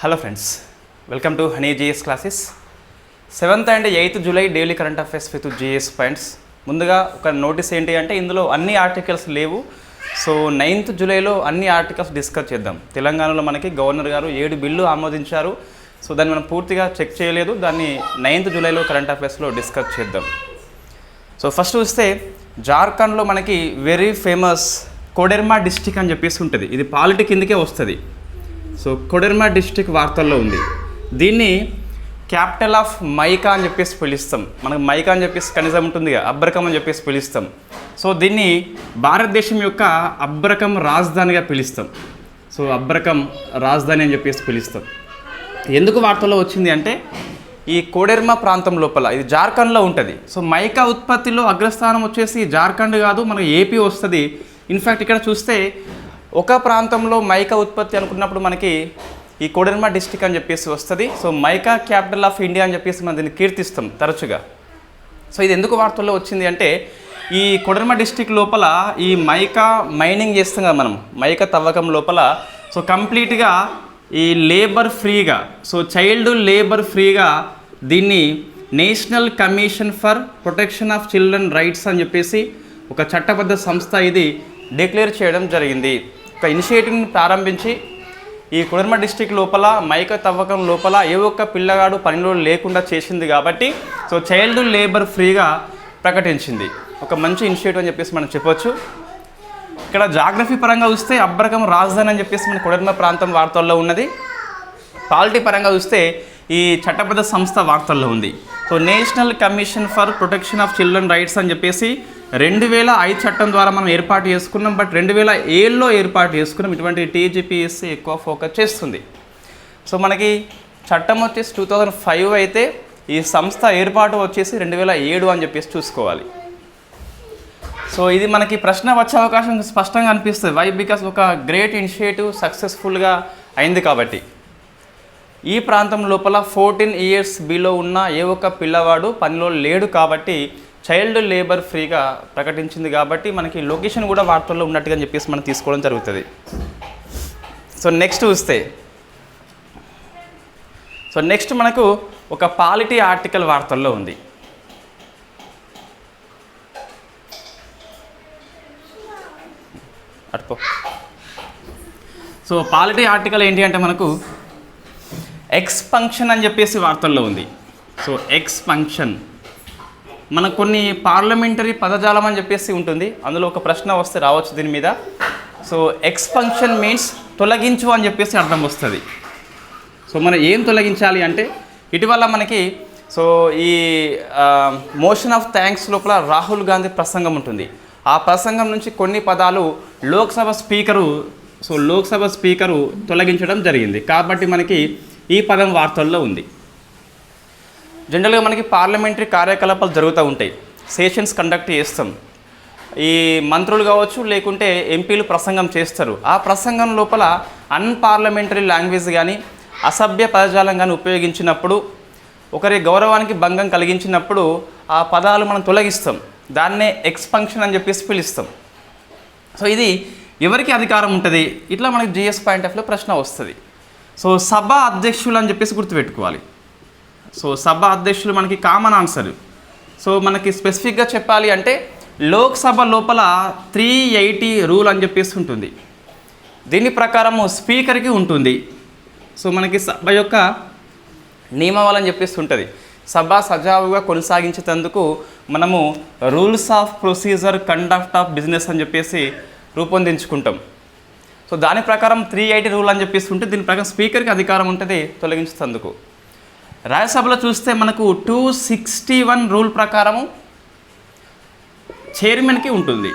Hello friends welcome to honey GS classes seventh and eighth July daily current affairs with GS points ముందుగా ఒక notice ఏంటి అంటే ఇందులో అన్ని ఆర్టికల్స్ లేవు. సో నైన్త్ జూలైలో అన్ని ఆర్టికల్స్ డిస్కస్ చేద్దాం. తెలంగాణలో మనకి గవర్నర్ గారు ఏడు బిల్లు ఆమోదించారు. సో దాన్ని మనం పూర్తిగా చెక్ చేయలేదు. దాన్ని నైన్త్ జూలైలో కరెంట్ అఫైర్స్లో డిస్కస్ చేద్దాం. సో ఫస్ట్ చూస్తే జార్ఖండ్లో మనకి వెరీ ఫేమస్ కోడెర్మా డిస్టిక్ అని చెప్పేసి ఉంటుంది. ఇది పాలిటీ కిందకే వస్తుంది. సో కొడెర్మా డిస్టిక్ వార్తల్లో ఉంది. దీన్ని క్యాపిటల్ ఆఫ్ మైకా అని చెప్పేసి పిలుస్తాం. మనకు మైకా అని చెప్పేసి కనీసం ఉంటుంది అబ్రకం అని చెప్పేసి పిలుస్తాం. సో దీన్ని భారతదేశం యొక్క అబ్రకం రాజధానిగా పిలుస్తాం. సో అబ్రకం రాజధాని అని చెప్పేసి పిలుస్తాం. ఎందుకు వార్తల్లో వచ్చింది అంటే ఈ కోడెర్మా ప్రాంతం లోపల ఇది జార్ఖండ్లో ఉంటుంది. సో మైకా ఉత్పత్తిలో అగ్రస్థానం వచ్చేసి జార్ఖండ్ కాదు మనకు ఏపీ వస్తుంది. ఇన్ఫ్యాక్ట్ ఇక్కడ చూస్తే ఒక ప్రాంతంలో మైకా ఉత్పత్తి అనుకున్నప్పుడు మనకి ఈ కోడెర్మా డిస్టిక్ అని చెప్పేసి వస్తుంది. So mica capital of India అని చెప్పేసి మనం దీన్ని కీర్తిస్తాం తరచుగా. సో ఇది ఎందుకు వార్తల్లో వచ్చింది అంటే ఈ కొడర్మ డిస్టిక్ లోపల ఈ మైకా మైనింగ్ చేస్తాం కదా మనం మైకా తవ్వకం లోపల. సో కంప్లీట్గా ఈ లేబర్ ఫ్రీగా సో చైల్డ్ లేబర్ ఫ్రీగా దీన్ని national commission for protection of children rights అని చెప్పేసి ఒక చట్టబద్ధ సంస్థ ఇది డిక్లేర్ చేయడం జరిగింది. ఒక ఇనిషియేటివ్ని ప్రారంభించి ఈ కుడర్మ డిస్టిక్ లోపల మైక తవ్వకం లోపల ఏ ఒక్క పిల్లగాడు పనిలో లేకుండా చేసింది కాబట్టి సో చైల్డ్ లేబర్ ఫ్రీగా ప్రకటించింది. ఒక మంచి ఇనిషియేటివ్ అని చెప్పేసి మనం చెప్పొచ్చు. ఇక్కడ జాగ్రఫీ పరంగా చూస్తే అబ్రకం రాజధాని అని చెప్పేసి మన కుడర్మ ప్రాంతం వార్తల్లో ఉన్నది. పాలిటీ పరంగా చూస్తే ఈ చట్టబద్ధ సంస్థ వార్తల్లో ఉంది. So national commission for protection of children rights అని చెప్పేసి రెండు వేల ఐదు చట్టం ద్వారా మనం ఏర్పాటు చేసుకున్నాం బట్ రెండు వేల ఏడులో ఏర్పాటు చేసుకున్నాం. ఇటువంటి టీజీపీఎస్సీ ఎక్కువ ఫోకస్ చేస్తుంది. సో మనకి చట్టం వచ్చేసి టూ థౌజండ్ ఫైవ్ అయితే ఈ సంస్థ ఏర్పాటు వచ్చేసి రెండు వేల ఏడు అని చెప్పేసి చూసుకోవాలి. సో ఇది మనకి ప్రశ్న వచ్చే అవకాశం స్పష్టంగా అనిపిస్తుంది. వై బికాస్ ఒక గ్రేట్ ఇనిషియేటివ్ సక్సెస్ఫుల్గా అయింది కాబట్టి. ఈ ప్రాంతం లోపల ఫోర్టీన్ ఇయర్స్ బిలో ఉన్న ఏ ఒక్క పిల్లవాడు పనిలో లేడు కాబట్టి చైల్డ్ లేబర్ ఫ్రీగా ప్రకటించింది కాబట్టి మనకి లొకేషన్ కూడా వార్తల్లో ఉన్నట్టుగా అని చెప్పేసి మనం తీసుకోవడం జరుగుతుంది. సో నెక్స్ట్ చూస్తే సో నెక్స్ట్ మనకు ఒక పాలిటీ ఆర్టికల్ వార్తల్లో ఉంది. అటుపో. సో పాలిటీ ఆర్టికల్ ఏంటి అంటే మనకు ఎక్స్ ఫంక్షన్ అని చెప్పేసి వార్తల్లో ఉంది. సో ఎక్స్ ఫంక్షన్ మనకు కొన్ని పార్లమెంటరీ పదజాలం అని చెప్పేసి ఉంటుంది. అందులో ఒక ప్రశ్న వస్తే రావచ్చు దీని మీద. సో ఎక్స్పంక్షన్ మీన్స్ తొలగించు అని చెప్పేసి అర్థం వస్తుంది. సో మనం ఏం తొలగించాలి అంటే ఇటీవల మనకి సో ఈ మోషన్ ఆఫ్ థ్యాంక్స్ లోపల రాహుల్ గాంధీ ప్రసంగం ఉంటుంది. ఆ ప్రసంగం నుంచి కొన్ని పదాలు Lok Sabha speaker so Lok Sabha speaker తొలగించడం జరిగింది. కాబట్టి మనకి ఈ పదం వార్తల్లో ఉంది. జనరల్గా మనకి పార్లమెంటరీ కార్యకలాపాలు జరుగుతూ ఉంటాయి. సెషన్స్ కండక్ట్ చేస్తాం. ఈ మంత్రులు కావచ్చు లేకుంటే ఎంపీలు ప్రసంగం చేస్తారు. ఆ ప్రసంగం లోపల అన్పార్లమెంటరీ లాంగ్వేజ్ కానీ అసభ్య పదజాలం కానీ ఉపయోగించినప్పుడు ఒకరి గౌరవానికి భంగం కలిగించినప్పుడు ఆ పదాలు మనం తొలగిస్తాం. దాన్నే ఎక్స్పంక్షన్ అని చెప్పేసి పిలుస్తాం. సో ఇది ఎవరికి అధికారం ఉంటుంది? ఇట్లా మనకి జిఎస్ పాయింట్ ఆఫ్లో ప్రశ్న వస్తుంది. సో సభ అధ్యక్షులు అని చెప్పేసి గుర్తుపెట్టుకోవాలి. సో సభ అధ్యక్షులు మనకి కామన్ ఆన్సర్. సో మనకి స్పెసిఫిక్గా చెప్పాలి అంటే లోక్సభ లోపల త్రీ ఎయిటీ రూల్ అని చెప్పేసి ఉంటుంది. దీని ప్రకారము స్పీకర్కి ఉంటుంది. సో మనకి సభ యొక్క నియమావళి చెప్పేసి ఉంటుంది. సభ సజావుగా కొనసాగించేందుకు మనము rules of procedure conduct of business అని చెప్పేసి రూపొందించుకుంటాం. సో దాని ప్రకారం త్రీ ఎయిటీ రూల్ అని చెప్పేసి ఉంటే దీని ప్రకారం స్పీకర్కి అధికారం ఉంటుంది తొలగించేందుకు రాజ్యసభలో చూస్తే మనకు టూ సిక్స్టీ వన్ రూల్ ప్రకారము చైర్మన్కి ఉంటుంది.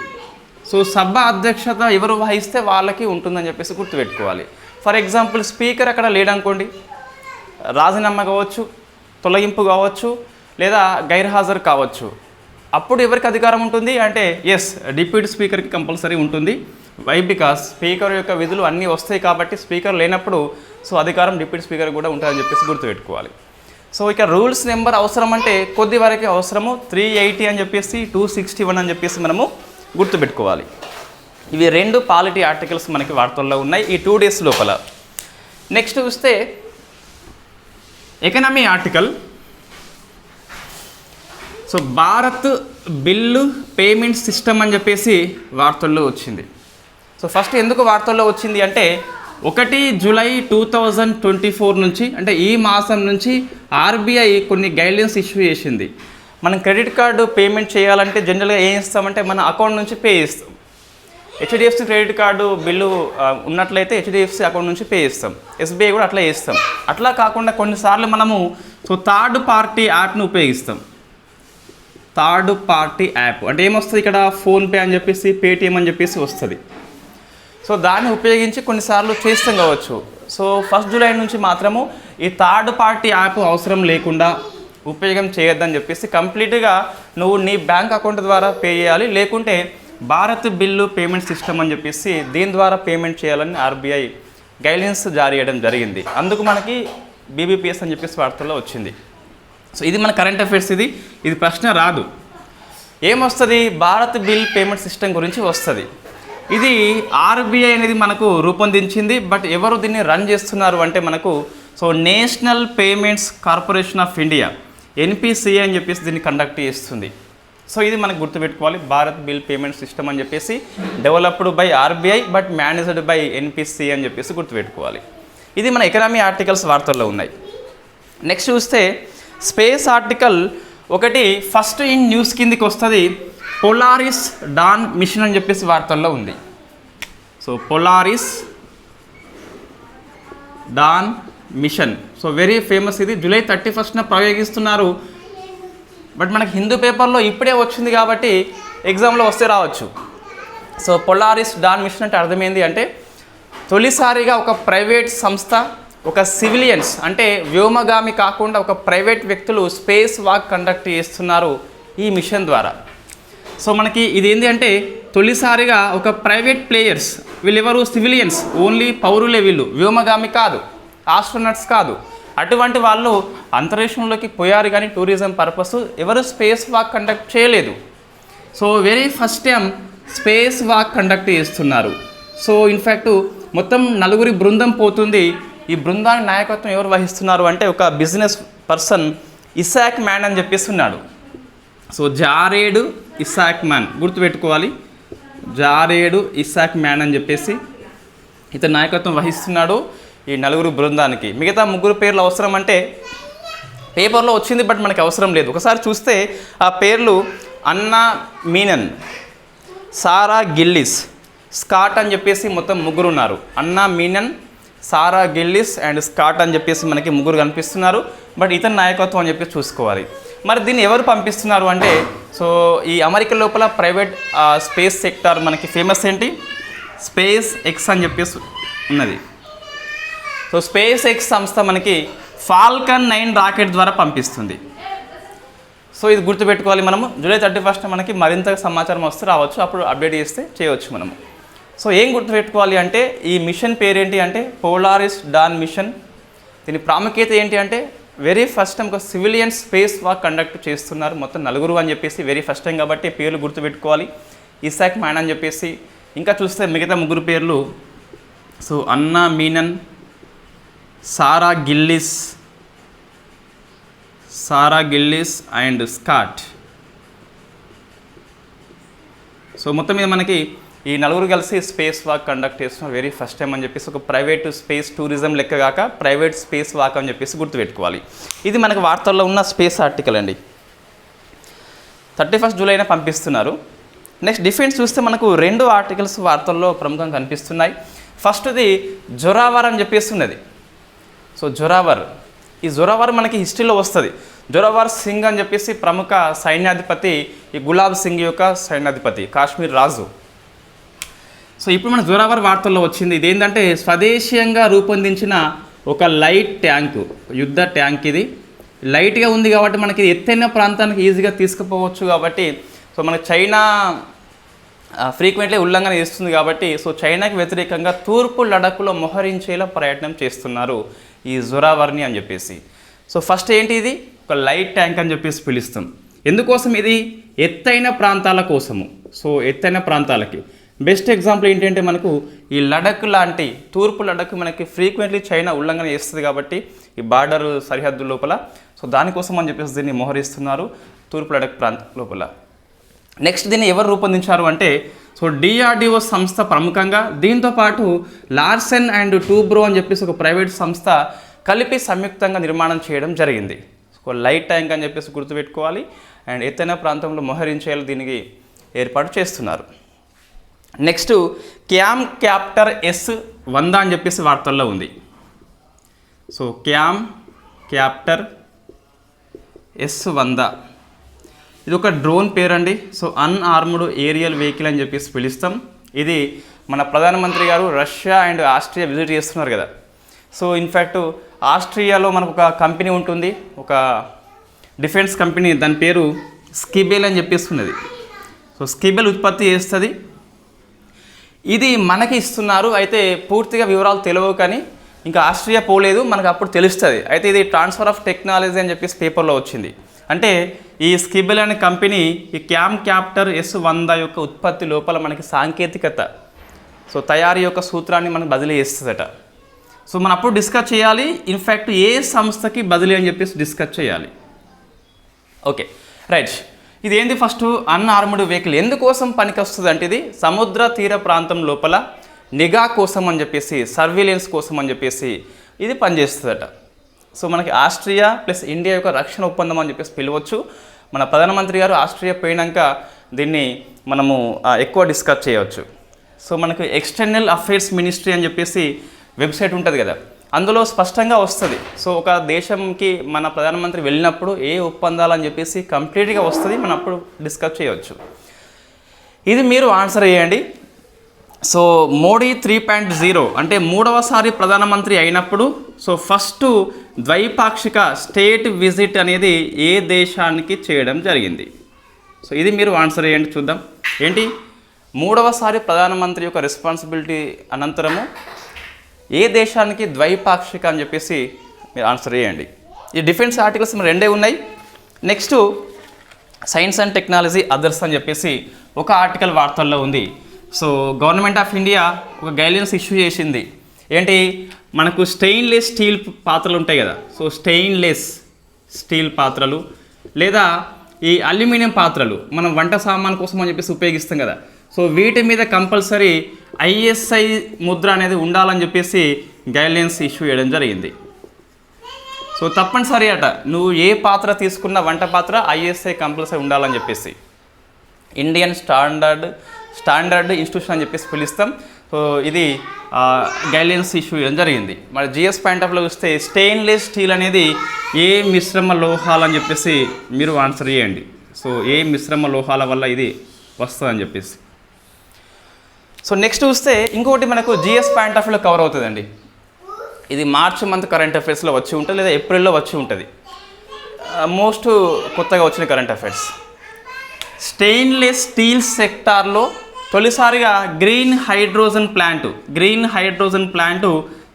సో సభ అధ్యక్షత ఎవరు వహిస్తే వాళ్ళకి ఉంటుందని చెప్పేసి గుర్తుపెట్టుకోవాలి. ఫర్ ఎగ్జాంపుల్ స్పీకర్ అక్కడ లేడనుకోండి రాజీనామా కావచ్చు తొలగింపు కావచ్చు లేదా గైర్హాజరు కావచ్చు. అప్పుడు ఎవరికి అధికారం ఉంటుంది అంటే ఎస్ డిప్యూటీ స్పీకర్కి కంపల్సరీ ఉంటుంది. వై బికాస్ స్పీకర్ యొక్క విధులు అన్నీ వస్తాయి కాబట్టి స్పీకర్ లేనప్పుడు సో అధికారం డిప్యూటీ స్పీకర్ కూడా ఉంటుందని చెప్పేసి గుర్తుపెట్టుకోవాలి. సో ఇక రూల్స్ నెంబర్ అవసరం అంటే కొద్ది వరకు అవసరము. త్రీ ఎయిటీ అని చెప్పేసి టూ సిక్స్టీ వన్ అని చెప్పేసి మనము గుర్తుపెట్టుకోవాలి. ఇవి రెండు పాలిటీ ఆర్టికల్స్ మనకి వార్తల్లో ఉన్నాయి ఈ టూ డేస్ లోపల. నెక్స్ట్ చూస్తే economy article. So Bharat bill payment system అని చెప్పేసి వార్తల్లో వచ్చింది. సో ఫస్ట్ ఎందుకు వార్తల్లో వచ్చింది అంటే ఒకటి July two thousand twenty four నుంచి అంటే ఈ మాసం నుంచి ఆర్బీఐ కొన్ని గైడ్లైన్స్ ఇష్యూ చేసింది. మనం క్రెడిట్ కార్డు పేమెంట్ చేయాలంటే జనరల్గా ఏం ఇస్తామంటే మన అకౌంట్ నుంచి పే చేస్తాం. హెచ్డిఎఫ్సి క్రెడిట్ కార్డు బిల్లు ఉన్నట్లయితే హెచ్డిఎఫ్సి అకౌంట్ నుంచి పే చేస్తాం. ఎస్బీఐ కూడా అట్లా చేస్తాం. అట్లా కాకుండా కొన్నిసార్లు మనము సో థర్డ్ పార్టీ యాప్ను ఉపయోగిస్తాం. Third party app. అంటే ఏమొస్తుంది ఇక్కడ? ఫోన్పే అని చెప్పేసి పేటిఎం అని చెప్పేసి వస్తుంది. సో దాన్ని ఉపయోగించి కొన్నిసార్లు చేస్తాం కావచ్చు. సో ఫస్ట్ జూలై నుంచి మాత్రము ఈ థర్డ్ పార్టీ యాప్ అవసరం లేకుండా ఉపయోగం చేయొద్దని చెప్పేసి కంప్లీట్గా నువ్వు నీ బ్యాంక్ అకౌంట్ ద్వారా పే చేయాలి. లేకుంటే భారత్ బిల్లు పేమెంట్ సిస్టమ్ అని చెప్పేసి దీని ద్వారా పేమెంట్ చేయాలని ఆర్బీఐ గైడ్లైన్స్ జారీ చేయడం జరిగింది. అందుకు మనకి బీబీపీఎస్ అని చెప్పేసి వార్తల్లో వచ్చింది. సో ఇది మన కరెంట్ అఫైర్స్ ఇది. ఇది ప్రశ్న రాదు. ఏమొస్తుంది? భారత్ బిల్ పేమెంట్ సిస్టమ్ గురించి వస్తుంది. ఇది ఆర్బీఐ అనేది మనకు రూపొందించింది బట్ ఎవరు దీన్ని రన్ చేస్తున్నారు అంటే మనకు so national payments corporation of India NPCI అని చెప్పేసి దీన్ని కండక్ట్ చేస్తుంది. సో ఇది మనకు గుర్తుపెట్టుకోవాలి భారత్ బిల్ పేమెంట్ సిస్టమ్ అని చెప్పేసి developed by RBI but managed by NPCI అని చెప్పేసి గుర్తుపెట్టుకోవాలి. ఇది మన ఎకనామీ ఆర్టికల్స్ వార్తల్లో ఉన్నాయి. నెక్స్ట్ చూస్తే స్పేస్ ఆర్టికల్ ఒకటి ఫస్ట్ ఇన్ న్యూస్ కిందికి వస్తుంది. పొలారిస్ డాన్ మిషన్ అని చెప్పేసి వార్తల్లో ఉంది. So Polaris dawn mission so very famous ఇది. జూలై థర్టీ ఫస్ట్న ప్రయోగిస్తున్నారు. బట్ మనకి హిందూ పేపర్లో ఇప్పుడే వచ్చింది కాబట్టి ఎగ్జామ్లో వస్తే రావచ్చు. సో పొలారిస్ డాన్ మిషన్ అంటే అర్థమైంది అంటే తొలిసారిగా ఒక ప్రైవేట్ సంస్థ ఒక సివిలియన్స్ అంటే వ్యోమగామి కాకుండా ఒక ప్రైవేట్ వ్యక్తులు స్పేస్ వాక్ కండక్ట్ చేస్తున్నారు ఈ మిషన్ ద్వారా. సో మనకి ఇది ఏంటి అంటే తొలిసారిగా ఒక ప్రైవేట్ ప్లేయర్స్ వీళ్ళెవరు? సివిలియన్స్. ఓన్లీ పౌరులే వీళ్ళు. వ్యోమగామి కాదు. ఆస్ట్రోనట్స్ కాదు. అటువంటి వాళ్ళు అంతరిక్షంలోకి పోయారు కానీ టూరిజం పర్పస్ ఎవరు స్పేస్ వాక్ కండక్ట్ చేయలేదు. So very first time space walk conduct చేస్తున్నారు. సో ఇన్ఫ్యాక్ట్ మొత్తం నలుగురి బృందం పోతుంది. ఈ బృందానికి నాయకత్వం ఎవరు వహిస్తున్నారు అంటే ఒక బిజినెస్ పర్సన్ ఇసాక్ మ్యాన్ అని చెప్పేసి ఉన్నాడు. సో జారేడు ఇసాక్ మ్యాన్ గుర్తుపెట్టుకోవాలి. జారేడు ఇసాక్ మ్యాన్ అని చెప్పేసి ఇతను నాయకత్వం వహిస్తున్నాడు ఈ నలుగురు బృందానికి. మిగతా ముగ్గురు పేర్లు అవసరం అంటే పేపర్లో వచ్చింది బట్ మనకి అవసరం లేదు. ఒకసారి చూస్తే ఆ పేర్లు అన్నా మీనన్ సారా గిల్లిస్ స్కాట్ అని చెప్పేసి మొత్తం ముగ్గురు ఉన్నారు. Anna Menon Sarah Gillis and Scott అని చెప్పేసి మనకి ముగ్గురు కనిపిస్తున్నారు. బట్ ఇతని నాయకత్వం అని చెప్పి చూసుకోవాలి. మరి దీన్ని ఎవరు పంపిస్తున్నారు అంటే సో ఈ అమెరికా లోపల ప్రైవేట్ స్పేస్ సెక్టార్ మనకి ఫేమస్ ఏంటి? స్పేస్ ఎక్స్ అని చెప్పేసి ఉన్నది. సో స్పేస్ ఎక్స్ సంస్థ మనకి ఫాల్కన్ నైన్ రాకెట్ ద్వారా పంపిస్తుంది. సో ఇది గుర్తుపెట్టుకోవాలి మనము. జూలై థర్టీ ఫస్ట్ మనకి మరింత సమాచారం వస్తే రావచ్చు. అప్పుడు అప్డేట్ చేస్తే చేయవచ్చు మనము. సో ఏం గుర్తుపెట్టుకోవాలి అంటే ఈ మిషన్ పేరేంటి అంటే పోలారిస్ డాన్ మిషన్. దీని ప్రాముఖ్యత ఏంటి అంటే వెరీ ఫస్ట్ టైం ఒక సివిలియన్ స్పేస్ వాక్ కండక్ట్ చేస్తున్నారు. మొత్తం నలుగురు అని చెప్పేసి వెరీ ఫస్ట్ టైం కాబట్టి పేర్లు గుర్తుపెట్టుకోవాలి. ఇసాక్ మ్యాన్ అని చెప్పేసి ఇంకా చూస్తే మిగతా ముగ్గురు పేర్లు. So Anna Menon Sarah Gillis Sarah Gillis and Scott. So మొత్తం మీద మనకి ఈ నలుగురు కలిసి స్పేస్ వాక్ కండక్ట్ చేస్తున్నారు వెరీ ఫస్ట్ టైం అని చెప్పేసి ఒక ప్రైవేట్ స్పేస్ టూరిజం లెక్క కాక ప్రైవేట్ స్పేస్ వాక్ అని చెప్పేసి గుర్తుపెట్టుకోవాలి. ఇది మనకు వార్తల్లో ఉన్న స్పేస్ ఆర్టికల్ అండి. థర్టీ ఫస్ట్ జూలైన పంపిస్తున్నారు. నెక్స్ట్ డిఫెన్స్ చూస్తే మనకు రెండు ఆర్టికల్స్ వార్తల్లో ప్రముఖంగా కనిపిస్తున్నాయి. ఫస్ట్ది జొరావర్ అని చెప్పేసి ఉన్నది. సో జొరావర్. ఈ జొరావర్ మనకి హిస్టరీలో వస్తుంది. జొరావర్ సింగ్ అని చెప్పేసి ప్రముఖ సైన్యాధిపతి ఈ గులాబ్ సింగ్ యొక్క సైన్యాధిపతి కాశ్మీర్ రాజు. సో ఇప్పుడు మన జొరావర్ వార్తల్లో వచ్చింది ఇదేంటంటే స్వదేశీయంగా రూపొందించిన ఒక లైట్ ట్యాంకు యుద్ధ ట్యాంక్ ఇది. లైట్గా ఉంది కాబట్టి మనకి ఎత్తైన ప్రాంతానికి ఈజీగా తీసుకుపోవచ్చు కాబట్టి సో మనకి చైనా ఫ్రీక్వెంట్లీ ఉల్లంఘన చేస్తుంది కాబట్టి సో చైనాకి వ్యతిరేకంగా తూర్పు లడఖ్లో మోహరించేలా ప్రయత్నం చేస్తున్నారు ఈ జురావర్ని అని చెప్పేసి. సో ఫస్ట్ ఏంటి ఇది? ఒక లైట్ ట్యాంక్ అని చెప్పేసి పిలుస్తాం. ఎందుకోసం ఇది? ఎత్తైన ప్రాంతాల కోసము. సో ఎత్తైన ప్రాంతాలకి. బెస్ట్ ఎగ్జాంపుల్ ఏంటంటే మనకు ఈ లడక్ లాంటి తూర్పు లడక్ మనకి ఫ్రీక్వెంట్లీ చైనా ఉల్లంఘన చేస్తుంది కాబట్టి ఈ బార్డర్ సరిహద్దు లోపల. సో దానికోసం అని చెప్పేసి దీన్ని మోహరిస్తున్నారు తూర్పు లడక్ ప్రాంతం లోపల. నెక్స్ట్ దీన్ని ఎవరు రూపొందించారు అంటే సో డిఆర్డిఓ సంస్థ ప్రముఖంగా దీంతో పాటు లార్సెన్ అండ్ టూబ్రో అని చెప్పేసి ఒక ప్రైవేట్ సంస్థ కలిపి సంయుక్తంగా నిర్మాణం చేయడం జరిగింది. సో లైట్ ట్యాంక్ అని చెప్పేసి గుర్తుపెట్టుకోవాలి. అండ్ ఎత్తైన ప్రాంతంలో మోహరించేలా దీనికి ఏర్పాటు చేస్తున్నారు. నెక్స్ట్ క్యామ్ క్యాప్టర్ ఎస్ వంద అని చెప్పేసి వార్తల్లో ఉంది. సో క్యామ్ క్యాప్టర్ ఎస్ వంద. ఇది ఒక డ్రోన్ పేరండి. సో అన్ఆర్మ్డ్ ఏరియల్ వెహికల్ అని చెప్పేసి పిలుస్తాం. ఇది మన ప్రధానమంత్రి గారు రష్యా అండ్ ఆస్ట్రియా విజిట్ చేస్తున్నారు కదా. సో ఇన్ఫ్యాక్ట్ ఆస్ట్రియాలో మనకు ఒక కంపెనీ ఉంటుంది. ఒక డిఫెన్స్ కంపెనీ. దాని పేరు స్కిబెల్ అని చెప్పేసి ఉన్నది. సో స్కిబెల్ ఉత్పత్తి చేస్తుంది. ఇది మనకి ఇస్తున్నారు. అయితే పూర్తిగా వివరాలు తెలియవు కానీ ఇంకా ఆస్ట్రియా పోలేదు. మనకు అప్పుడు తెలుస్తుంది. అయితే ఇది ట్రాన్స్ఫర్ ఆఫ్ టెక్నాలజీ అని చెప్పేసి పేపర్లో వచ్చింది. అంటే ఈ స్కిబిల్ అనే కంపెనీ ఈ క్యామ్ క్యాప్టర్ ఎస్ వంద యొక్క ఉత్పత్తి లోపల మనకి సాంకేతికత సో తయారీ యొక్క సూత్రాన్ని మనకు బదిలీ చేస్తుందట. సో మనం అప్పుడు డిస్కస్ చేయాలి. ఇన్ఫ్యాక్ట్ ఏ సంస్థకి బదిలీ అని చెప్పేసి డిస్కస్ చేయాలి. ఓకే రైట్ ఇది ఏంది ఫస్ట్ అన్ఆర్మ్డ్ వెహికల్ ఎందుకోసం పనికొస్తుంది అంటే ఇది? సముద్ర తీర ప్రాంతం లోపల నిఘా కోసం అని చెప్పేసి సర్వేలెన్స్ కోసం అని చెప్పేసి ఇది పనిచేస్తుందట. సో మనకి ఆస్ట్రియా ప్లస్ ఇండియా యొక్క రక్షణ ఒప్పందం అని చెప్పేసి పిలవచ్చు. మన ప్రధానమంత్రి గారు ఆస్ట్రియా పోయినాక దీన్ని మనము ఎక్కువ డిస్కస్ చేయవచ్చు. సో మనకు ఎక్స్టర్నల్ అఫైర్స్ మినిస్ట్రీ అని చెప్పేసి వెబ్సైట్ ఉంటుంది కదా? అందులో స్పష్టంగా వస్తుంది. సో ఒక దేశంకి మన ప్రధానమంత్రి వెళ్ళినప్పుడు ఏ ఒప్పందాలు అని చెప్పేసి కంప్లీట్గా వస్తుంది మనం అప్పుడు డిస్కస్ చేయవచ్చు ఇది మీరు ఆన్సర్ చేయండి. So Modi three point zero అంటే మూడవసారి ప్రధానమంత్రి అయినప్పుడు సో ఫస్ట్ ద్వైపాక్షిక స్టేట్ విజిట్ అనేది ఏ దేశానికి చేయడం జరిగింది. సో ఇది మీరు ఆన్సర్ చేయండి చూద్దాం. ఏంటి? మూడవసారి ప్రధానమంత్రి యొక్క రెస్పాన్సిబిలిటీ అనంతరము ఏ దేశానికి ద్వైపాక్షిక అని చెప్పేసి మీరు ఆన్సర్ చేయండి. ఈ డిఫెన్స్ ఆర్టికల్స్ రెండే ఉన్నాయి. Next science and technology others అని చెప్పేసి ఒక ఆర్టికల్ వార్తల్లో ఉంది. సో గవర్నమెంట్ ఆఫ్ ఇండియా ఒక గైడ్లైన్స్ ఇష్యూ చేసింది. ఏంటి? మనకు స్టెయిన్లెస్ స్టీల్ పాత్రలు ఉంటాయి కదా. సో స్టెయిన్లెస్ స్టీల్ పాత్రలు లేదా ఈ అల్యూమినియం పాత్రలు మనం వంట సామాన్ కోసం అని చెప్పేసి ఉపయోగిస్తాం కదా. సో వీటి మీద కంపల్సరీ ఐఎస్ఐ ముద్ర అనేది ఉండాలని చెప్పేసి గైడ్లైన్స్ ఇష్యూ చేయడం జరిగింది. సో తప్పనిసరి అట నువ్వు ఏ పాత్ర తీసుకున్న వంట పాత్ర ఐఎస్ఐ కంపల్సరీ ఉండాలని చెప్పేసి. ఇండియన్ స్టాండర్డ్ స్టాండర్డ్ ఇన్స్టిట్యూషన్ అని చెప్పేసి పిలుస్తాం. సో ఇది గైడ్లైన్స్ ఇష్యూ చేయడం జరిగింది. మరి జిఎస్ పాయింట్ ఆఫ్లో చూస్తే స్టెయిన్లెస్ స్టీల్ అనేది ఏ మిశ్రమ లోహాలు అని చెప్పేసి మీరు ఆన్సర్ చేయండి. సో ఏ మిశ్రమ లోహాల వల్ల ఇది వస్తుందని చెప్పేసి. సో నెక్స్ట్ చూస్తే ఇంకొకటి మనకు జిఎస్ పాయింట్ ఆఫ్ వ్యూలో కవర్ అవుతుందండి. ఇది మార్చ్ మంత్ కరెంట్ అఫైర్స్లో వచ్చి ఉంటుంది లేదా ఏప్రిల్లో వచ్చి ఉంటుంది. మోస్ట్ uh, కొత్తగా వచ్చిన కరెంట్ అఫైర్స్ స్టెయిన్లెస్ స్టీల్ సెక్టార్లో తొలిసారిగా green hydrogen plant green hydrogen plant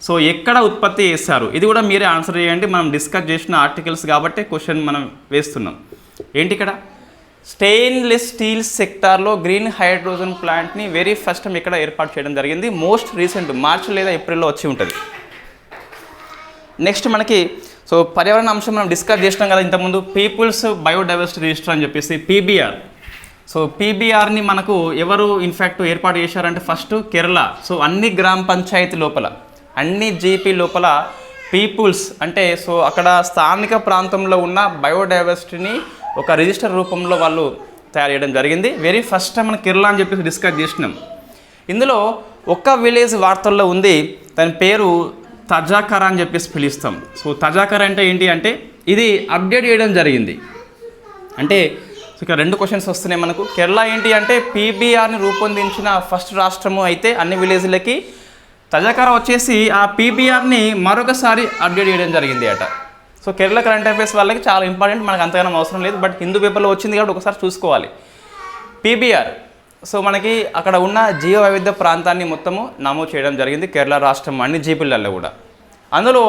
so ఎక్కడ ఉత్పత్తి చేస్తారు? ఇది కూడా మీరే ఆన్సర్ చేయండి. మనం డిస్కస్ చేసిన ఆర్టికల్స్ కాబట్టి క్వశ్చన్ మనం వేస్తున్నాం. ఏంటి ఇక్కడ? స్టెయిన్లెస్ స్టీల్ సెక్టార్లో గ్రీన్ హైడ్రోజన్ ప్లాంట్ని వెరీ ఫస్ట్ టైం ఇక్కడ ఏర్పాటు చేయడం జరిగింది. మోస్ట్ రీసెంట్ మార్చ్ లేదా ఏప్రిల్లో వచ్చి ఉంటుంది. నెక్స్ట్ మనకి సో పర్యావరణ అంశం మనం డిస్కస్ చేసినాం కదా ఇంతకుముందు పీపుల్స్ బయోడైవర్సిటీ రిజిస్టర్ అని చెప్పేసి పీబీఆర్. సో పీబీఆర్ని మనకు ఎవరు ఇన్ఫ్యాక్ట్ ఏర్పాటు చేశారంటే ఫస్ట్ కేరళ. సో అన్ని గ్రామ పంచాయతీ లోపల అన్ని జీపీ లోపల పీపుల్స్ అంటే సో అక్కడ స్థానిక ప్రాంతంలో ఉన్న బయోడైవర్సిటీని ఒక రిజిస్టర్ రూపంలో వాళ్ళు తయారు చేయడం జరిగింది. వెరీ ఫస్ట్ టైం మనం కేరళ అని చెప్పేసి డిస్కస్ చేసినాం. ఇందులో ఒక్క విలేజ్ వార్తల్లో ఉంది. దాని పేరు తజాకర అని చెప్పేసి పిలుస్తాం. సో తజాకర అంటే ఏంటి అంటే ఇది అప్డేట్ చేయడం జరిగింది. అంటే ఇక్కడ రెండు క్వశ్చన్స్ వస్తున్నాయి మనకు. కేరళ ఏంటి అంటే పీబీఆర్ని రూపొందించిన ఫస్ట్ రాష్ట్రము అయితే అన్ని విలేజ్లకి తజాకర వచ్చేసి ఆ పీబీఆర్ని మరొకసారి అప్డేట్ చేయడం జరిగింది అట. సో కేరళ కరెంట్ అఫైర్స్ వాళ్ళకి చాలా ఇంపార్టెంట్ మనకు అంతగానం అవసరం లేదు. బట్ హిందూ పేపర్లో వచ్చింది కాబట్టి ఒకసారి చూసుకోవాలి. పీబీఆర్. సో మనకి అక్కడ ఉన్న జీవ వైవిధ్య ప్రాంతాన్ని మొత్తము నమోదు చేయడం జరిగింది కేరళ రాష్ట్రం అన్ని జీపీలలో కూడా. అందులో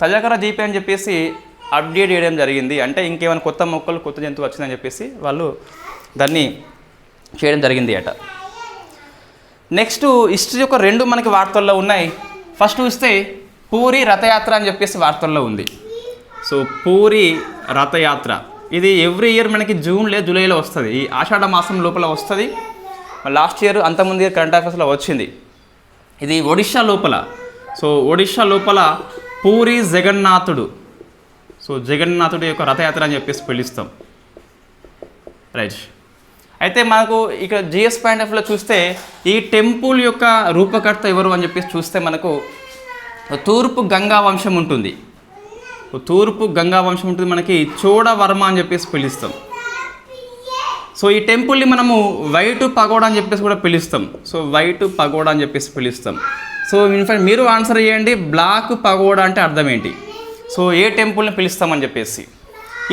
తజాకర జీపీ అని చెప్పేసి అప్డేట్ చేయడం జరిగింది. అంటే ఇంకేమైనా కొత్త మొక్కలు కొత్త జంతువు వచ్చిందని చెప్పేసి వాళ్ళు దాన్ని చేయడం జరిగింది అట. నెక్స్ట్ హిస్టరీ యొక్క రెండు మనకి వార్తల్లో ఉన్నాయి. ఫస్ట్ చూస్తే పూరి రథయాత్ర అని చెప్పేసి వార్తల్లో ఉంది. సో పూరి రథయాత్ర ఇది ఎవ్రీ ఇయర్ మనకి జూన్లే జూలైలో వస్తుంది. ఈ ఆషాఢ మాసం లోపల వస్తుంది. లాస్ట్ ఇయర్ అంతకుముందు ఇయర్ కరెంట్ అఫేర్స్లో వచ్చింది. ఇది ఒడిషా లోపల. సో ఒడిషా లోపల పూరి జగన్నాథుడు సో జగన్నాథుడి యొక్క రథయాత్ర అని చెప్పేసి పిలుస్తాం. రైట్ అయితే మనకు ఇక్కడ జిఎస్ పాయింట్ ఆఫ్లో చూస్తే ఈ టెంపుల్ యొక్క రూపకర్త ఎవరు అని చెప్పేసి చూస్తే మనకు తూర్పు గంగా వంశం ఉంటుంది. తూర్పు గంగా వంశం ఉంటుంది మనకి చూడవర్మ అని చెప్పేసి పిలుస్తాం. సో ఈ టెంపుల్ని మనము వైటు పగోడా అని చెప్పేసి కూడా పిలుస్తాం. సో వైటు పగోడా అని చెప్పేసి పిలుస్తాం. సో ఇన్ఫాక్ట్ మీరు ఆన్సర్ చేయండి బ్లాక్ పగోడా అంటే అర్థం ఏంటి? సో ఏ టెంపుల్ని పిలుస్తామని చెప్పేసి.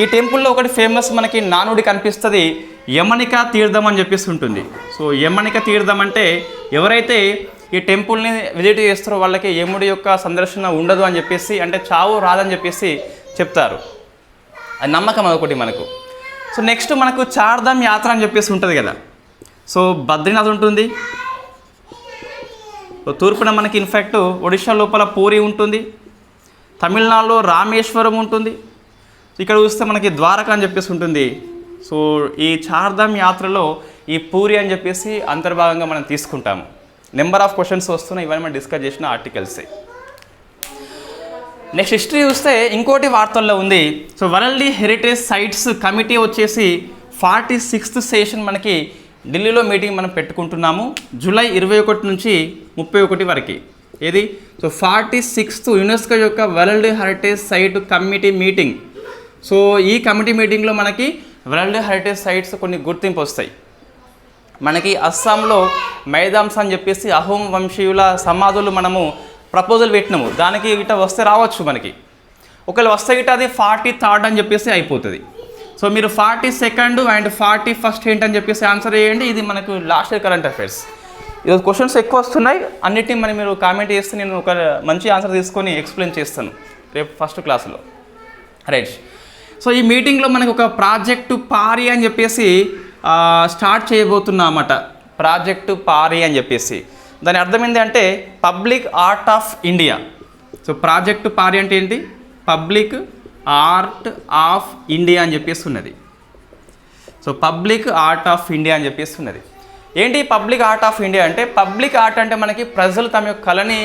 ఈ టెంపుల్లో ఒకటి ఫేమస్ మనకి నానుడి కనిపిస్తుంది యమనిక తీర్థం అని చెప్పేసి ఉంటుంది. సో యమనిక తీర్థం అంటే ఎవరైతే ఈ టెంపుల్ని విజిట్ చేస్తారో వాళ్ళకి యముడి యొక్క సందర్శన ఉండదు అని చెప్పేసి అంటే చావు రాదని చెప్పేసి చెప్తారు. అది నమ్మకం అదొకటి మనకు. సో నెక్స్ట్ మనకు చార్ధామ్ యాత్ర అని చెప్పేసి ఉంటుంది కదా. సో బద్రీనాథ్ ఉంటుంది. తూర్పున మనకి ఇన్ఫ్యాక్ట్ ఒడిషా లోపల పూరి ఉంటుంది. తమిళనాడులో రామేశ్వరం ఉంటుంది. ఇక్కడ చూస్తే మనకి ద్వారక అని చెప్పేసి ఉంటుంది. సో ఈ చార్ధామ్ యాత్రలో ఈ పూరి అని చెప్పేసి అంతర్భాగంగా మనం తీసుకుంటాము. నెంబర్ ఆఫ్ క్వశ్చన్స్ వస్తున్నాయి ఇవన్నీ మనం డిస్కస్ చేసిన ఆర్టికల్సే. నెక్స్ట్ హిస్టరీ చూస్తే ఇంకోటి వార్తల్లో ఉంది. So world heritage sites committee వచ్చేసి ఫార్టీ సిక్స్త్ సెషన్ మనకి ఢిల్లీలో మీటింగ్ మనం పెట్టుకుంటున్నాము జూలై ఇరవై ఒకటి నుంచి ముప్పై ఒకటి వరకు. ఏది? సో ఫార్టీ సిక్స్త్ యునెస్కో యొక్క world heritage site committee meeting. So ఈ కమిటీ మీటింగ్లో మనకి వరల్డ్ హెరిటేజ్ సైట్స్ కొన్ని గుర్తింపు వస్తాయి. మనకి అస్సాంలో మైదాంస్ అని చెప్పేసి అహోం వంశీయుల సమాధులు మనము ప్రపోజల్ పెట్టినాము. దానికి ఇట వస్తే రావచ్చు మనకి. ఒకవేళ వస్తే గిట్ట అది ఫార్టీ థర్డ్ అని చెప్పేసి అయిపోతుంది. సో మీరు forty second and forty first ఏంటని చెప్పేసి ఆన్సర్ చేయండి. ఇది మనకు లాస్ట్ ఇయర్ కరెంట్ అఫైర్స్. ఈరోజు క్వశ్చన్స్ ఎక్కువ వస్తున్నాయి. అన్నిటిని మరి మీరు కామెంట్ చేస్తే నేను ఒక మంచి ఆన్సర్ తీసుకొని ఎక్స్ప్లెయిన్ చేస్తాను. రేపు ఫస్ట్ క్లాస్లో. రైట్. సో ఈ మీటింగ్లో మనకు ఒక ప్రాజెక్టు పారి అని చెప్పేసి స్టార్ట్ చేయబోతున్నామట. ప్రాజెక్టు పారి అని చెప్పేసి. దాని అర్థం ఏంటంటే public art of India. So project PARI అంటే ఏంటి? పబ్లిక్ ఆర్ట్ ఆఫ్ ఇండియా అని చెప్పేసి ఉన్నది. So public art of India అని చెప్పేసి ఉన్నది. ఏంటి పబ్లిక్ ఆర్ట్ ఆఫ్ ఇండియా అంటే? పబ్లిక్ ఆర్ట్ అంటే మనకి ప్రజలు తమ యొక్క కళని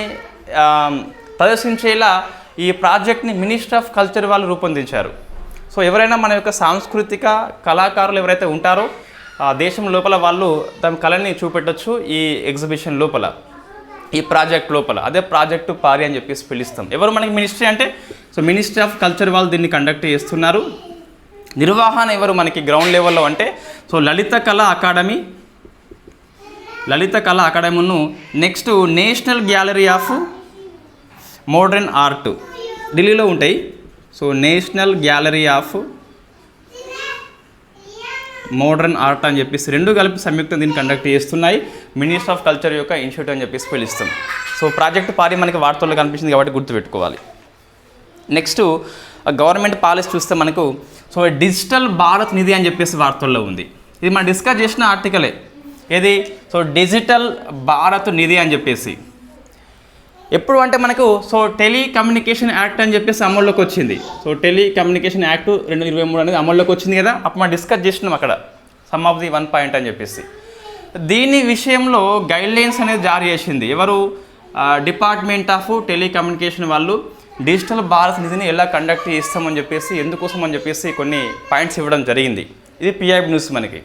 ప్రదర్శించేలా ఈ ప్రాజెక్ట్ని మినిస్టర్ ఆఫ్ కల్చర్ వాళ్ళు రూపొందించారు. సో ఎవరైనా మన యొక్క సాంస్కృతిక కళాకారులు ఎవరైతే ఉంటారో దేశం లోపల వాళ్ళు తమ కళని చూపెట్టొచ్చు ఈ ఎగ్జిబిషన్ లోపల ఈ ప్రాజెక్ట్ లోపల. అదే ప్రాజెక్టు పారి అని చెప్పేసి పిలుస్తాం. ఎవరు మనకి మినిస్ట్రీ అంటే సో మినిస్ట్రీ ఆఫ్ కల్చర్ వాళ్ళు దీన్ని కండక్ట్ చేస్తున్నారు. నిర్వహణ ఎవరు మనకి గ్రౌండ్ లెవెల్లో అంటే సో లలిత కళ academy Lalit Kala అకాడమీను next national gallery of modern art ఢిల్లీలో ఉంటాయి. So national gallery of modern art అని చెప్పేసి రెండు కలిపి సంయుక్తం దీన్ని కండక్ట్ చేస్తున్నాయి. మినిస్టర్ ఆఫ్ కల్చర్ యొక్క ఇన్స్టిట్యూట్ అని చెప్పేసి పిలుస్తాం. సో ప్రాజెక్ట్ పారి మనకి వార్తల్లో కనిపించింది కాబట్టి గుర్తుపెట్టుకోవాలి. నెక్స్ట్ గవర్నమెంట్ పాలసీ చూస్తే మనకు సో డిజిటల్ భారత్ నిధి అని చెప్పేసి వార్తల్లో ఉంది. ఇది మనం డిస్కస్ చేసిన ఆర్టికలే ఏది? సో డిజిటల్ భారత్ నిధి అని చెప్పేసి. ఎప్పుడు అంటే మనకు సో టెలికమ్యూనికేషన్ యాక్ట్ అని చెప్పేసి అమల్లోకి వచ్చింది. సో టెలికమ్యూనికేషన్ యాక్ట్ రెండు ఇరవై మూడు అనేది అమల్లోకి వచ్చింది కదా? అప్పుడు మనం డిస్కస్ చేసినాం అక్కడ. Some of the one point అని చెప్పేసి. దీని విషయంలో గైడ్లైన్స్ అనేది జారీ చేసింది. ఎవరు? డిపార్ట్మెంట్ ఆఫ్ టెలికమ్యూనికేషన్ వాళ్ళు డిజిటల్ భారత్ నిధిని ఎలా కండక్ట్ చేస్తామని చెప్పేసి ఎందుకోసం అని చెప్పేసి కొన్ని పాయింట్స్ ఇవ్వడం జరిగింది. ఇది పిఐబి న్యూస్ మనకి.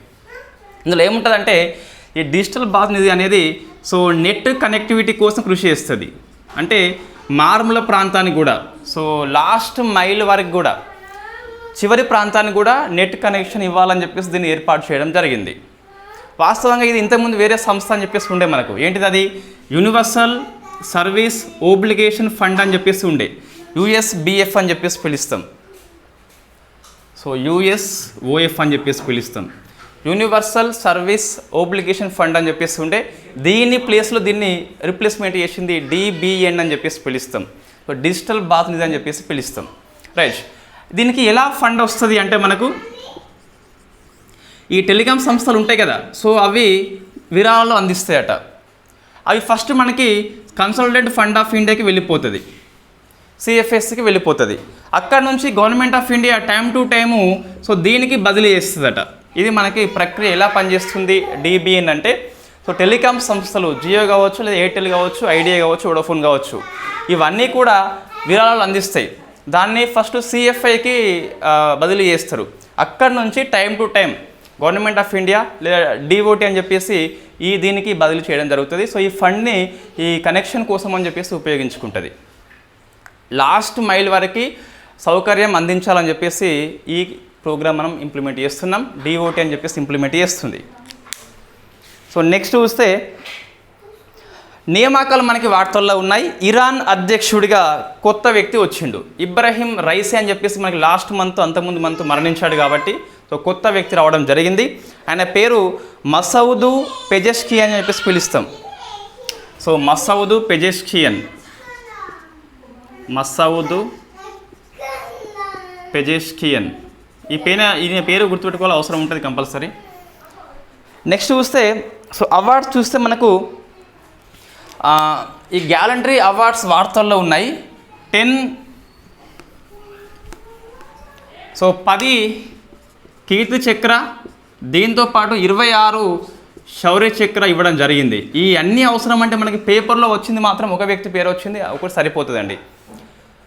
ఇందులో ఏముంటుందంటే ఈ డిజిటల్ భారత్ నిధి అనేది సో నెట్ కనెక్టివిటీ కోసం కృషి చేస్తుంది. అంటే మారుమూల ప్రాంతానికి కూడా. సో లాస్ట్ మైల్ వరకు కూడా. చివరి ప్రాంతానికి కూడా నెట్ కనెక్షన్ ఇవ్వాలని చెప్పేసి దీన్ని ఏర్పాటు చేయడం జరిగింది. వాస్తవంగా ఇది ఇంతకుముందు వేరే సంస్థ అని చెప్పేసి ఉండే మనకు. ఏంటిది అది? యూనివర్సల్ సర్వీస్ ఓబ్లిగేషన్ ఫండ్ అని చెప్పేసి ఉండే. యుఎస్బిఎఫ్ అని చెప్పేసి పిలుస్తాం. సో యుఎస్ ఓఎఫ్ అని చెప్పేసి పిలుస్తాం. యూనివర్సల్ సర్వీస్ ఓబ్లిగేషన్ ఫండ్ అని చెప్పేసి ఉంటే దీని ప్లేస్లో దీన్ని రిప్లేస్మెంట్ చేసింది డిబిఎన్ అని చెప్పేసి పిలుస్తాం. సో డిజిటల్ బాత్ నిధి అని చెప్పేసి పిలుస్తాం. రైట్ దీనికి ఎలా ఫండ్ వస్తుంది అంటే మనకు ఈ టెలికాం సంస్థలు ఉంటాయి కదా సో అవి విరాళాలు అందిస్తాయట. అవి ఫస్ట్ మనకి కన్సల్టెంట్ ఫండ్ ఆఫ్ ఇండియాకి వెళ్ళిపోతుంది. సిఎఫ్ఎస్కి వెళ్ళిపోతుంది. అక్కడ నుంచి government of India time to time so దీనికి బదిలీ చేస్తుందట. ఇది మనకి ప్రక్రియ ఎలా పనిచేస్తుంది? డిబిఎన్ అంటే సో టెలికాం సంస్థలు జియో కావచ్చు లేదా ఎయిర్టెల్ కావచ్చు ఐడియా కావచ్చు వోడాఫోన్ కావచ్చు ఇవన్నీ కూడా విరాళాలు అందిస్తాయి. దాన్ని ఫస్ట్ సిఎఫ్ఐకి బదిలీ చేస్తారు. అక్కడ నుంచి time to time government of India లేదా డిఓటి అని చెప్పేసి ఈ దీనికి బదిలీ చేయడం జరుగుతుంది. సో ఈ ఫండ్ని ఈ కనెక్షన్ కోసం అని చెప్పేసి ఉపయోగించుకుంటుంది. లాస్ట్ మైల్ వరకు సౌకర్యం అందించాలని చెప్పేసి ఈ ప్రోగ్రామ్ మనం ఇంప్లిమెంట్ చేస్తున్నాం. డిఓటి అని చెప్పేసి ఇంప్లిమెంట్ చేస్తుంది. సో నెక్స్ట్ చూస్తే నియామకాలు మనకి వార్తల్లో ఉన్నాయి. ఇరాన్ అధ్యక్షుడిగా కొత్త వ్యక్తి వచ్చిండు. ఇబ్రహీం రైసే అని చెప్పేసి మనకి లాస్ట్ మంత్ అంతకుముందు మంత్ మరణించాడు కాబట్టి సో కొత్త వ్యక్తి రావడం జరిగింది. ఆయన పేరు మసౌదు పెజెస్కి అని చెప్పేసి పిలుస్తాం. సో మసౌదు పెజెస్కియన్ మసౌదు పెజెస్కియన్ ఈ పేన ఈయన పేరు గుర్తుపెట్టుకోవాలి అవసరం ఉంటుంది కంపల్సరీ. నెక్స్ట్ చూస్తే సో అవార్డ్స్ చూస్తే మనకు ఈ గ్యాలంటరీ అవార్డ్స్ వార్తల్లో ఉన్నాయి. టెన్ సో పది కీర్తి చక్ర దీంతో పాటు ఇరవై ఆరు శౌర్య చక్ర ఇవ్వడం జరిగింది. ఈ అన్ని అవసరం అంటే మనకి పేపర్లో వచ్చింది మాత్రం ఒక వ్యక్తి పేరు వచ్చింది ఒకటి సరిపోతుందండి.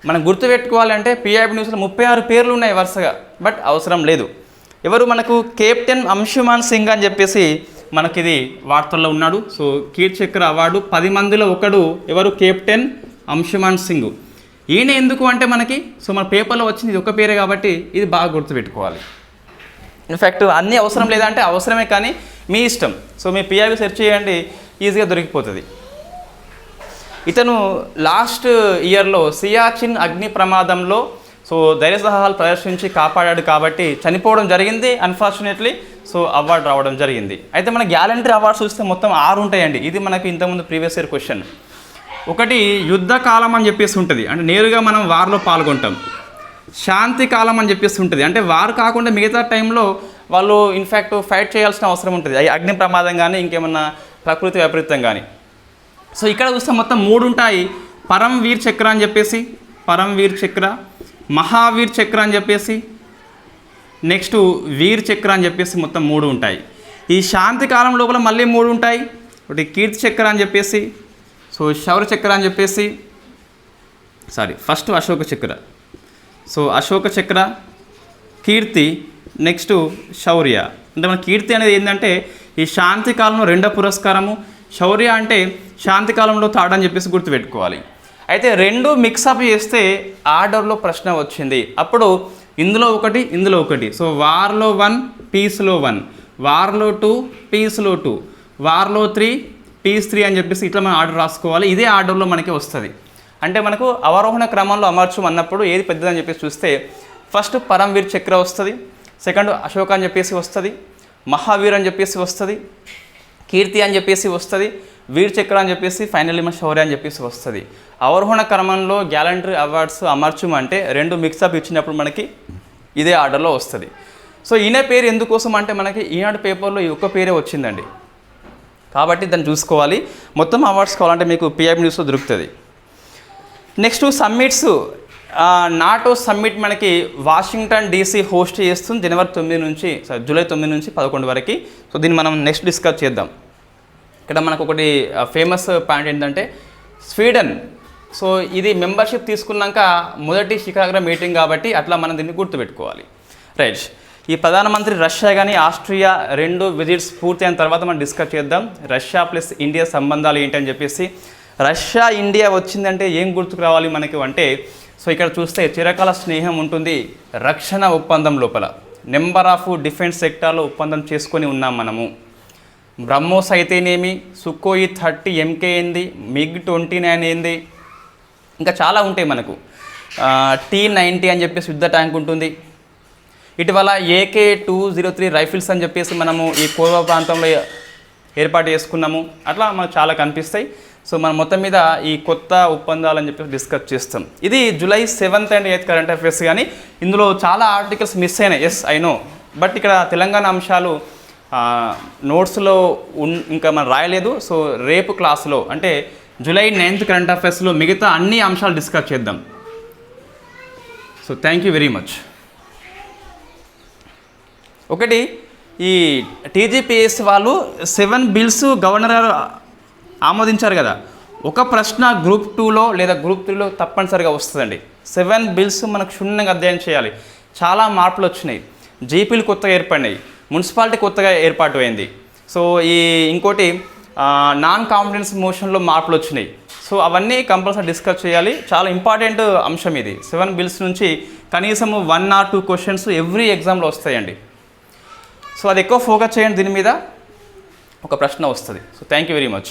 మనం గుర్తుపెట్టుకోవాలంటే పిఐబి న్యూస్లో ముప్పై ఆరు పేర్లు ఉన్నాయి వరుసగా బట్ అవసరం లేదు. ఎవరు మనకు కెప్టెన్ అంశుమాన్ సింగ్ అని చెప్పేసి మనకి ఇది వార్తల్లో ఉన్నాడు. సో కీర్చక్ర అవార్డు పది మందిలో ఒకడు ఎవరు? కెప్టెన్ అంశుమాన్ సింగ్. ఈయన ఎందుకు అంటే మనకి సో మన పేపర్లో వచ్చింది ఇది ఒక పేరే కాబట్టి ఇది బాగా గుర్తుపెట్టుకోవాలి. ఇన్ఫ్యాక్ట్ అన్నీ అవసరం లేదంటే అవసరమే కానీ మీ ఇష్టం. సో మీ పిఐబి సెర్చ్ చేయండి ఈజీగా దొరికిపోతుంది. ఇతను లాస్ట్ ఇయర్లో సియాచిన్ అగ్ని ప్రమాదంలో సో ధైర్య సాహసాలు ప్రదర్శించి కాపాడాడు కాబట్టి చనిపోవడం జరిగింది అన్ఫార్చునేట్లీ సో అవార్డు రావడం జరిగింది. అయితే మన గ్యాలంటరీ అవార్డ్స్ చూస్తే మొత్తం ఆరు ఉంటాయండి. ఇది మనకు ఇంతకుముందు ప్రీవియస్ ఇయర్ క్వశ్చన్. ఒకటి యుద్ధ కాలం అని చెప్పేసి ఉంటుంది. అంటే నేరుగా మనం వార్లో పాల్గొంటాం. శాంతి కాలం అని చెప్పేసి ఉంటుంది. అంటే వారు కాకుండా మిగతా టైంలో వాళ్ళు ఇన్ఫ్యాక్ట్ ఫైట్ చేయాల్సిన అవసరం ఉంటుంది. అగ్ని ప్రమాదం కానీ ఇంకేమన్నా ప్రకృతి వైపరీత్యం కానీ సో ఇక్కడ చూస్తే మొత్తం మూడు ఉంటాయి పరంవీర్ చక్ర అని చెప్పేసి పరం వీర్ చక్ర మహావీర్ చక్ర అని చెప్పేసి నెక్స్ట్ వీర్ చక్ర అని చెప్పేసి మొత్తం మూడు ఉంటాయి ఈ శాంతి కాలం లోపల మళ్ళీ మూడు ఉంటాయి ఒకటి కీర్తి చక్ర అని చెప్పేసి సో శౌర్య చక్ర అని చెప్పేసి sorry first Ashoka Chakra. So Ashoka Chakra Kirti next Shaurya. అంటే మన కీర్తి అనేది ఏంటంటే ఈ శాంతి కాలంలో రెండో పురస్కారము శౌర్య అంటే శాంతి కాలంలో థర్డ్ అని చెప్పేసి గుర్తుపెట్టుకోవాలి. అయితే రెండు మిక్సప్ చేస్తే ఆర్డర్లో ప్రశ్న వచ్చింది. అప్పుడు ఇందులో ఒకటి ఇందులో ఒకటి. సో వార్లో వన్ పీస్లో వన్. వార్లో టూ పీస్లో టూ. వార్లో త్రీ పీస్ త్రీ అని చెప్పేసి ఇట్లా మనం ఆర్డర్ రాసుకోవాలి. ఇదే ఆర్డర్లో మనకి వస్తుంది. అంటే మనకు అవరోహణ క్రమంలో అమర్చం అన్నప్పుడు ఏది పెద్దదని చెప్పేసి చూస్తే ఫస్ట్ పరంవీర్ చక్ర వస్తుంది. సెకండ్ అశోక అని చెప్పేసి వస్తుంది. మహావీర్ అని చెప్పేసి వస్తుంది. కీర్తి అని చెప్పేసి వస్తుంది వీర్ చక్ర అని చెప్పేసి ఫైనల్ మన శౌర్య అని చెప్పేసి వస్తుంది. అవరోహణ క్రమంలో గ్యాలంటరీ అవార్డ్స్ అమర్చం అంటే రెండు మిక్సప్ ఇచ్చినప్పుడు మనకి ఇదే ఆర్డర్లో వస్తుంది. సో ఈయన పేరు ఎందుకోసం అంటే మనకి ఈనాడు పేపర్లో ఈ ఒక్క పేరే వచ్చిందండి. కాబట్టి దాన్ని చూసుకోవాలి. మొత్తం అవార్డ్స్ కావాలంటే మీకు పిఐబి న్యూస్లో దొరుకుతుంది. నెక్స్ట్ సమ్మిట్స్ నాటో సమ్మిట్ మనకి వాషింగ్టన్ డీసీ హోస్ట్ చేస్తుంది జనవరి తొమ్మిది నుంచి సారీ జూలై తొమ్మిది నుంచి పదకొండు వరకు. సో దీన్ని మనం నెక్స్ట్ డిస్కస్ చేద్దాం. ఇక్కడ మనకు ఒకటి ఫేమస్ పాయింట్ ఏంటంటే స్వీడన్ సో ఇది మెంబర్షిప్ తీసుకున్నాక మొదటి శిఖాగ్ర మీటింగ్ కాబట్టి అట్లా మనం దీన్ని గుర్తుపెట్టుకోవాలి. రైట్ ఈ ప్రధానమంత్రి రష్యా కానీ ఆస్ట్రియా రెండు విజిట్స్ పూర్తయిన తర్వాత మనం డిస్కస్ చేద్దాం. రష్యా ప్లస్ ఇండియా సంబంధాలు ఏంటని చెప్పేసి. రష్యా ఇండియా వచ్చిందంటే ఏం గుర్తుకు రావాలి మనకి అంటే సో ఇక్కడ చూస్తే చిరకాల స్నేహం ఉంటుంది. రక్షణ ఒప్పందం లోపల. నెంబర్ ఆఫ్ డిఫెన్స్ సెక్టార్లో ఒప్పందం చేసుకొని ఉన్నాం మనము. బ్రహ్మోస్ అయితేనేమి సుక్కోయి థర్టీ ఎంకే ఏంది? మిగ్ ట్వంటీ నైన్ ఏంది? ఇంకా చాలా ఉంటాయి మనకు. టీ నైంటీ అని చెప్పేసి యుద్ధ ట్యాంక్ ఉంటుంది. ఇటీవల AK two zero three rifles అని చెప్పేసి మనము ఈ పూర్వ ప్రాంతంలో ఏర్పాటు చేసుకున్నాము. అట్లా మనకు చాలా కనిపిస్తాయి. సో మనం మొత్తం మీద ఈ కొత్త ఒప్పందాలు అని చెప్పేసి డిస్కస్ చేస్తాం. ఇది July seventh and eighth current affairs కానీ ఇందులో చాలా ఆర్టికల్స్ మిస్ అయినాయి. ఎస్ ఐ నో బట్ ఇక్కడ తెలంగాణ అంశాలు నోట్స్లో ఉన్ ఇంకా మనం రాయలేదు. సో రేపు క్లాస్లో అంటే జూలై నైన్త్ కరెంట్ అఫైర్స్లో మిగతా అన్ని అంశాలు డిస్కస్ చేద్దాం. So thank you very much. ఒకటి ఈ టీజీపీఎస్ వాళ్ళు సెవెన్ బిల్స్ గవర్నర్ ఆమోదించారు కదా. ఒక ప్రశ్న గ్రూప్ టూలో లేదా గ్రూప్ త్రీలో తప్పనిసరిగా వస్తుందండి. సెవెన్ బిల్స్ మనకు క్షుణ్ణంగా అధ్యయనం చేయాలి. చాలా మార్పులు వచ్చినాయి. జీపీలు కొత్తగా ఏర్పడినాయి. మున్సిపాలిటీ కొత్తగా ఏర్పాటు అయింది సో ఈ ఇంకోటి నాన్ కాంఫిడెన్స్ మోషన్లో మార్పులు వచ్చినాయి సో అవన్నీ కంపల్సరీ డిస్కస్ చేయాలి. చాలా ఇంపార్టెంట్ అంశం ఇది. సెవెన్ బిల్స్ నుంచి కనీసం one or two questions every ఎగ్జామ్లో వస్తాయండి. సో అది ఎక్కువ ఫోకస్ చేయండి దీని మీద. ఒక ప్రశ్న వస్తుంది. So thank you very much.